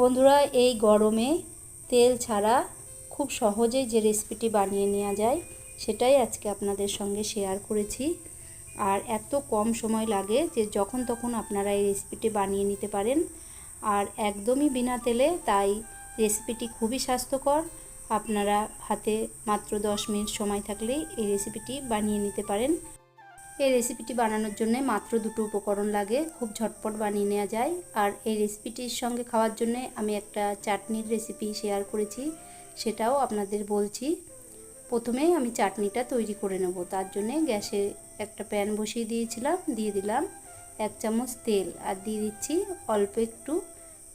বন্ধুরা, এই গরমে তেল ছাড়া খুব সহজেই যে রেসিপিটি বানিয়ে নেওয়া যায়, সেটাই আজকে আপনাদের সঙ্গে শেয়ার করেছি। আর এত কম সময় লাগে যে যখন তখন আপনারা এই রেসিপিটি বানিয়ে নিতে পারেন। আর একদমই বিনা তেলে তাই রেসিপিটি খুবই স্বাস্থ্যকর। আপনারা হাতে মাত্র দশ মিনিট সময় থাকলেই এই রেসিপিটি বানিয়ে নিতে পারেন। এই রেসিপিটি বানানোর জন্য মাত্র দুটো উপকরণ লাগে। খুব ঝটপট বানিয়ে নেওয়া যায়। আর এই রেসিপিটির সঙ্গে খাওয়ার জন্য আমি একটা চাটনির রেসিপি শেয়ার করেছি, সেটাও আপনাদের বলছি। প্রথমেই আমি চাটনিটা তৈরি করে নেব। তার জন্যে গ্যাসে একটা প্যান বসিয়ে দিয়েছিলাম, দিয়ে দিলাম এক চামচ তেল। আর দিয়ে দিচ্ছি অল্প একটু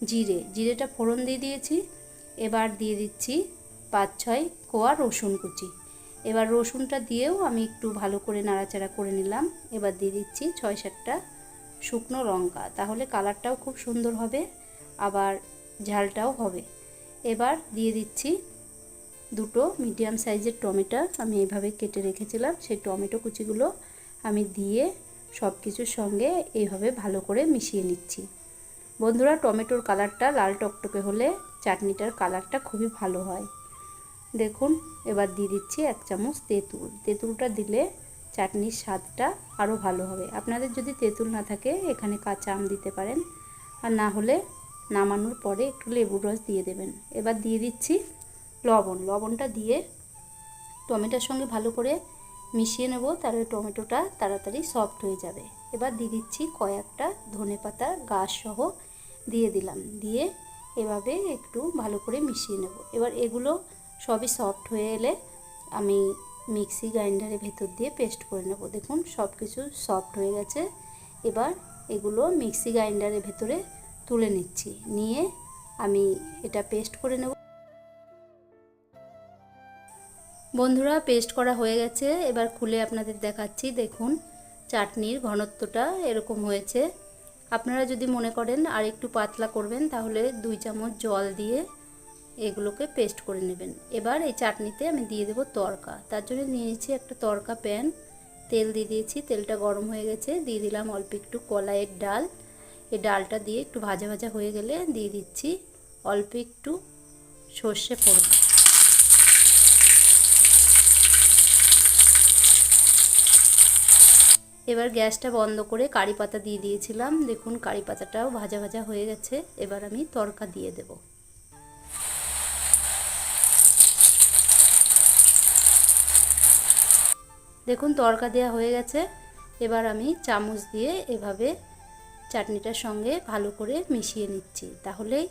জিরে। জিরেটা ফোড়ন দিয়ে দিয়েছি। এবার দিয়ে দিচ্ছি পাঁচ ছয় কোয়া রসুন কুচি। এবার রসুনটা দিয়েও আমি একটু ভালো করে নাড়াচাড়া করে নিলাম। এবার দিয়ে দিচ্ছি ছয় সাতটা শুকনো লঙ্কা। তাহলে কালারটাও খুব সুন্দর হবে, আবার ঝালটাও হবে। এবার দিয়ে দিচ্ছি দুটো মিডিয়াম সাইজের টমেটো। আমি এইভাবে কেটে রেখেছিলাম, সেই টমেটো কুচিগুলো আমি দিয়ে সব কিছুর সঙ্গে এইভাবে ভালো করে মিশিয়ে নিচ্ছি। বন্ধুরা, টমেটোর কালারটা লাল টকটকে হলে চাটনিটার কালারটা খুবই ভালো হয়। দেখুন, এবার দিয়ে দিচ্ছি এক চামচ তেঁতুল। তেঁতুলটা দিলে চাটনির স্বাদটা আরও ভালো হবে। আপনাদের যদি তেঁতুল না থাকে, এখানে কাঁচা আম দিতে পারেন। আর না হলে নামানোর পরে একটু লেবুর রস দিয়ে দেবেন। এবার দিয়ে দিচ্ছি লবণ। লবণটা দিয়ে টমেটোর সঙ্গে ভালো করে মিশিয়ে নেব, তাহলে টমেটোটা তাড়াতাড়ি সফট হয়ে যাবে। এবার দিয়ে দিচ্ছি কয়েকটা ধনে পাতা, গাছ সহ দিয়ে দিলাম। দিয়ে এভাবে একটু ভালো করে মিশিয়ে নেব। এবার এগুলো সবই সফট হয়ে এলে আমি মিক্সি গ্রাইন্ডারের ভেতর দিয়ে পেস্ট করে নেব। দেখুন সব কিছু সফট হয়ে গেছে। এবার এগুলো মিক্সি গ্রাইন্ডারের ভেতরে তুলে নিচ্ছি। নিয়ে আমি এটা পেস্ট করে নেব। বন্ধুরা পেস্ট করা হয়ে গেছে। এবার খুলে আপনাদের দেখাচ্ছি। দেখুন, চাটনির ঘনত্বটা এরকম হয়েছে। আপনারা যদি মনে করেন আর একটু পাতলা করবেন, তাহলে দুই চামচ জল দিয়ে এগুলোকে পেস্ট করে নেবেন। এবার এই চাটনিতে আমি দিয়ে দেবো তরকা। তার জন্য নিয়েছি একটা তরকা প্যান। তেল দিয়ে দিয়েছি, তেলটা গরম হয়ে গেছে। দিয়ে দিলাম অল্প একটু কলাইয়ের ডাল। এই ডালটা দিয়ে একটু ভাজা ভাজা হয়ে গেলে দিয়ে দিচ্ছি অল্প একটু সর্ষে ফোড়ন। এবার গ্যাসটা বন্ধ করে কারি পাতা দিয়ে দিয়েছিলাম। দেখুন, কারি পাতাটাও ভাজা ভাজা হয়ে গেছে। এবার আমি তরকা দিয়ে দেব। দেখুন, তরকা দেওয়া হয়ে গেছে। এবার আমি চামচ দিয়ে এভাবে চাটনিটার সঙ্গে ভালো করে মিশিয়ে নিচ্ছি। তাহলেই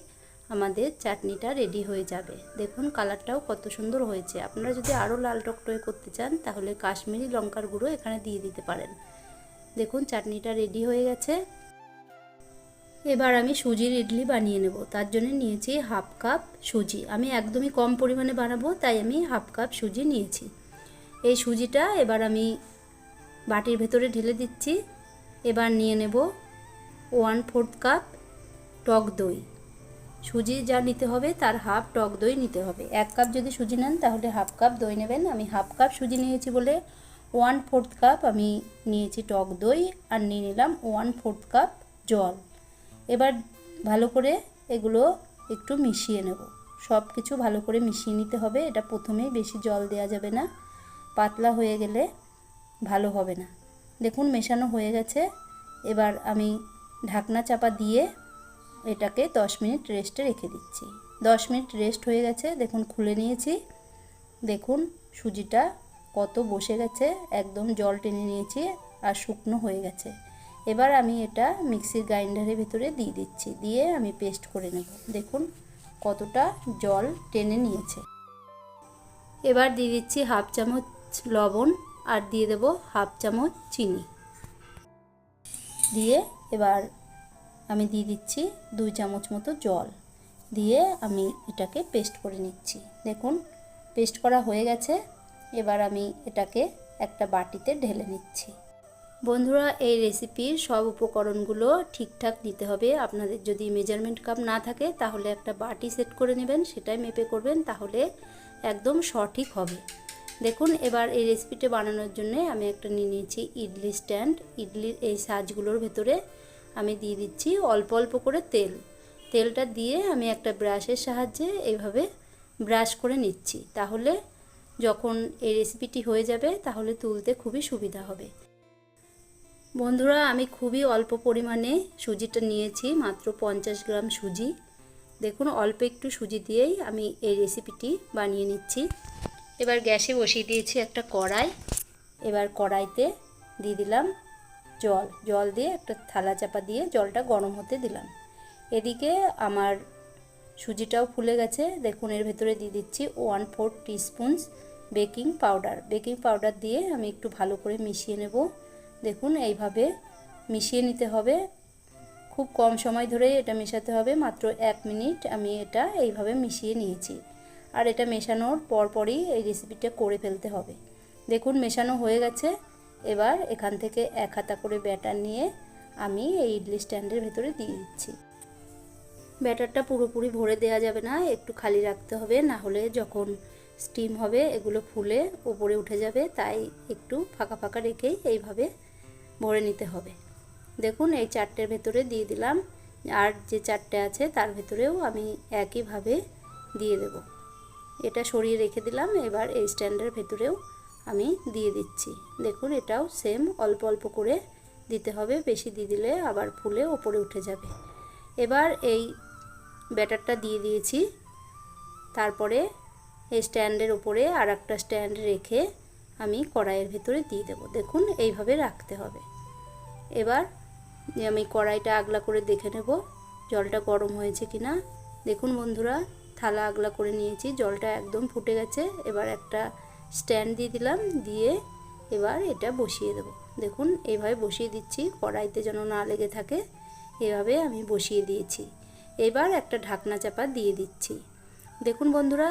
আমাদের চাটনিটা রেডি হয়ে যাবে। দেখুন, কালারটাও কত সুন্দর হয়েছে। আপনারা যদি আরও লাল টকটকে করতে চান, তাহলে কাশ্মীরি লঙ্কার গুঁড়ো এখানে দিয়ে দিতে পারেন। দেখুন, চাটনিটা রেডি হয়ে গেছে। এবার আমি সুজির ইডলি বানিয়ে নেব। তার জন্য নিয়েছি হাফ কাপ সুজি। আমি একদমই কম পরিমাণে বানাবো, তাই আমি হাফ কাপ সুজি নিয়েছি। এই সুজিটা এবার আমি বাটির ভেতরে ঢেলে দিচ্ছি। এবার নিয়ে নেব ওয়ান ফোর্থ কাপ টক দই। সুজি যা নিতে হবে তার হাফ টক দই নিতে হবে। এক কাপ যদি সুজি নেন তাহলে হাফ কাপ দই নেবেন। আমি হাফ কাপ সুজি নিয়েছি বলে ওয়ান ফোর্থ কাপ আমি নিয়েছি টক দই আর নিয়ে নিলাম ওয়ান ফোর্থ কাপ জল। এবার ভালো করে এগুলো একটু মিশিয়ে নেব। সব কিছু ভালো করে মিশিয়ে নিতে হবে। এটা প্রথমেই বেশি জল দেওয়া যাবে না। পাতলা হয়ে গেলে ভালো হবে না। দেখুন, মেশানো হয়ে গেছে। এবার আমি ঢাকনা চাপা দিয়ে এটাকে দশ মিনিট রেস্টে রেখে দিচ্ছি। দশ মিনিট রেস্ট হয়ে গেছে, দেখুন, খুলে নিয়েছি। দেখুন, সুজিটা কত বসে গেছে, একদম জল টেনে নিয়েছি আর শুকনো হয়ে গেছে। এবার আমি এটা মিক্সির গ্রাইন্ডারের ভিতরে দিয়ে দিচ্ছি, দিয়ে আমি পেস্ট করে নেব। দেখুন, কতটা জল টেনে নিয়েছে। এবার দিয়ে দিচ্ছি হাফ চামচ লবণ আর দিয়ে দেব হাফ চামচ চিনি। দিয়ে এবার আমি দিয়ে দিচ্ছি দুই চামচ মতো জল। দিয়ে আমি এটাকে পেস্ট করে নিচ্ছি। দেখুন, পেস্ট করা হয়ে গেছে। এবার আমি এটাকে একটা বাটিতে ঢেলে নিচ্ছি। বন্ধুরা, এই রেসিপির সব উপকরণগুলো ঠিকঠাক নিতে হবে। আপনাদের যদি মেজারমেন্ট কাপ না থাকে, তাহলে একটা বাটি সেট করে নেবেন, সেটাই মেপে করবেন, তাহলে একদম সঠিক হবে। দেখুন, এবার এই রেসিপিটা বানানোর জন্য আমি একটা নিয়ে নিয়েছি ইডলি স্ট্যান্ড। ইডলির এই সাজগুলোর ভেতরে আমি দিয়ে দিচ্ছি অল্প অল্প করে তেল। তেলটা দিয়ে আমি একটা ব্রাশের সাহায্যে এইভাবে ব্রাশ করে নিচ্ছি। তাহলে যখন এই রেসিপিটি হয়ে যাবে, তাহলে তুলতে খুবই সুবিধা হবে। বন্ধুরা, আমি খুবই অল্প পরিমাণে সুজিটা নিয়েছি, মাত্র পঞ্চাশ গ্রাম সুজি। দেখুন, অল্প একটু সুজি দিয়েই আমি এই রেসিপিটি বানিয়ে নিচ্ছি। এবার গ্যাসে বসিয়ে দিয়েছি একটা কড়াই। এবার কড়াইতে দিয়ে দিলাম জল। জল দিয়ে একটা থালা চাপা দিয়ে জলটা গরম হতে দিলাম। এদিকে আমার সুজিটাও ফুলে গেছে। দেখুন, এর ভেতরে দিয়ে দিচ্ছি one four teaspoons baking powder baking powder দিয়ে আমি একটু ভালো করে মিশিয়ে নেব। দেখুন, এইভাবে মিশিয়ে নিতে হবে। খুব কম সময় ধরে এটা মেশাতে হবে। মাত্র এক মিনিট আমি এটা এইভাবে মিশিয়ে নিয়েছি। আর এটা মেশানোর পরপরই এই রেসিপিটা করে ফেলতে হবে। দেখুন, মেশানো হয়ে গেছে। এবার এখান থেকে এক হাতা করে ব্যাটার নিয়ে আমি এই ইডলি স্ট্যান্ডের ভেতরে দিয়ে দিচ্ছি। ব্যাটারটা পুরোপুরি ভরে দেওয়া যাবে না, একটু খালি রাখতে হবে, না হলে যখন স্টিম হবে এগুলো ফুলে উপরে উঠে যাবে, তাই একটু ফাঁকা ফাঁকা রেখেই এইভাবে ভরে নিতে হবে। দেখুন, এই চারটের ভেতরে দিয়ে দিলাম। আর যে চারটে আছে, তার ভেতরেও আমি একইভাবে দিয়ে দেব। এটা সরিয়ে রেখে দিলাম, এবার এই স্ট্যান্ডের ভেতরেও আমি দিয়ে দিচ্ছি। দেখুন, এটাও সেম অল্প অল্প করে দিতে হবে, বেশি দিয়ে দিলে আবার ফুলে ওপরে উঠে যাবে। এবার এই ব্যাটারটা দিয়ে দিয়েছি। তারপরে এই স্ট্যান্ডের উপরে আর একটা স্ট্যান্ড রেখে আমি কড়াইয়ের ভেতরে দিয়ে দেবো। দেখুন, এইভাবে রাখতে হবে। এবার আমি কড়াইটা আগলা করে দেখে নেব, জলটা গরম হয়েছে কি না দেখুন বন্ধুরা থালা আগলা করে নিয়েছি। জলটা একদম ফুটে গেছে। এবার একটা স্ট্যান্ড দিয়ে দিলাম। দিয়ে এবার এটা বসিয়ে দেব। দেখুন এইভাবে বসিয়ে দিচ্ছি। কড়াইতে যেন না লেগে থাকে, এভাবে আমি বসিয়ে দিয়েছি। এবার একটা ঢাকনা চাপা দিয়ে দিচ্ছি। দেখুন বন্ধুরা,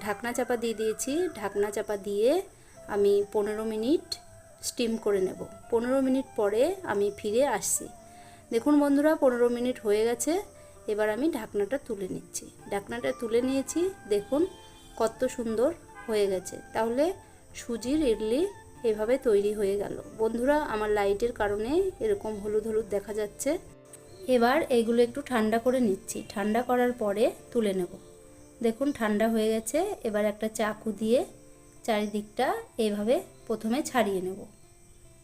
ঢাকনা চাপা দিয়ে দিয়েছি। ঢাকনা চাপা দিয়ে আমি পনেরো মিনিট স্টিম করে নেব। পনেরো মিনিট পরে আমি ফিরে আসছি। দেখুন বন্ধুরা, পনেরো মিনিট হয়ে গেছে। এবার আমি ঢাকনাটা তুলে নিচ্ছি। ঢাকনাটা তুলে নিয়েছি, দেখুন কত সুন্দর হয়ে গেছে। তাহলে সুজির ইডলি এভাবে তৈরি হয়ে গেল। বন্ধুরা, আমার লাইটের কারণে এরকম হলুদ হলুদ দেখা যাচ্ছে। এবার এইগুলো একটু ঠান্ডা করে নিচ্ছি। ঠান্ডা করার পরে তুলে নেব। দেখুন ঠান্ডা হয়ে গেছে। এবার একটা চাকু দিয়ে চারিদিকটা এভাবে প্রথমে ছাড়িয়ে নেব।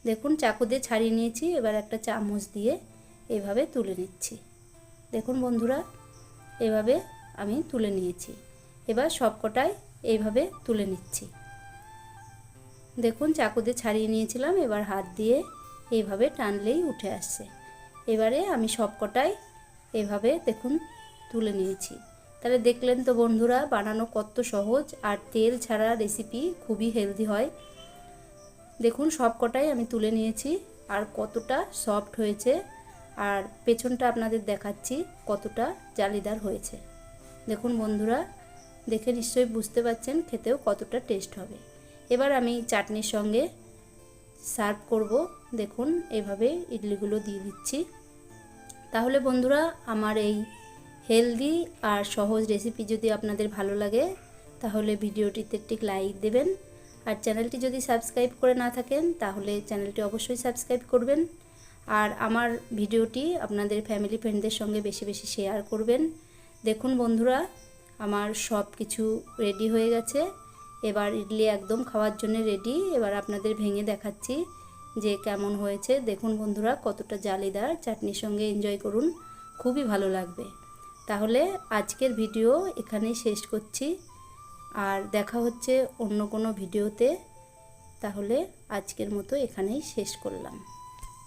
দেখুন চাকু দিয়ে ছাড়িয়ে নিয়েছি। এবার একটা চামচ দিয়ে এভাবে তুলে নিচ্ছি। দেখুন বন্ধুরা, এভাবে আমি তুলে নিয়েছি। এবার সবকটাই এইভাবে তুলে নিচ্ছি। দেখুন, চাকু দিয়ে ছাড়িয়ে নিয়েছিলাম, এবার হাত দিয়ে এইভাবে টানলেই উঠে আসছে। এবারে আমি সবকটাই এভাবে দেখুন তুলে নিয়েছি। তাহলে দেখলেন তো বন্ধুরা, বানানো কত সহজ, আর তেল ছাড়া রেসিপি খুবই হেলদি হয়। দেখুন সব কটাই আমি তুলে নিয়েছি, আর কতটা সফট হয়েছে। আর পেছনটা আপনাদের দেখাচ্ছি কতটা জালিদার হয়েছে। দেখুন বন্ধুরা, দেখে নিশ্চয়ই বুঝতে পারছেন খেতেও কতটা টেস্ট হবে। এবার আমি চাটনির সঙ্গে সার্ভ করব। দেখুন, এভাবে ইডলিগুলো দিয়ে দিচ্ছি। তাহলে বন্ধুরা, আমার এই হেলদি আর সহজ রেসিপি যদি আপনাদের ভালো লাগে, তাহলে ভিডিওটিতে একটি লাইক দেবেন। আর চ্যানেলটি যদি সাবস্ক্রাইব করে না থাকেন, তাহলে চ্যানেলটি অবশ্যই সাবস্ক্রাইব করবেন। আর আমার ভিডিওটি আপনাদের ফ্যামিলি ফ্রেন্ডদের সঙ্গে বেশি বেশি শেয়ার করবেন। দেখুন বন্ধুরা, আমার সব কিছু রেডি হয়ে গেছে। এবার ইডলি একদম খাওয়ার জন্য রেডি এবার আপনাদের ভেঙে দেখাচ্ছি যে কেমন হয়েছে। দেখুন বন্ধুরা, কতটা জালিদার। চাটনির সঙ্গে এনজয় করুন, খুবই ভালো লাগবে। তাহলে আজকের ভিডিও এখানেই শেষ করছি। আর দেখা হচ্ছে অন্য কোনো ভিডিওতে। তাহলে আজকের মতো এখানেই শেষ করলাম।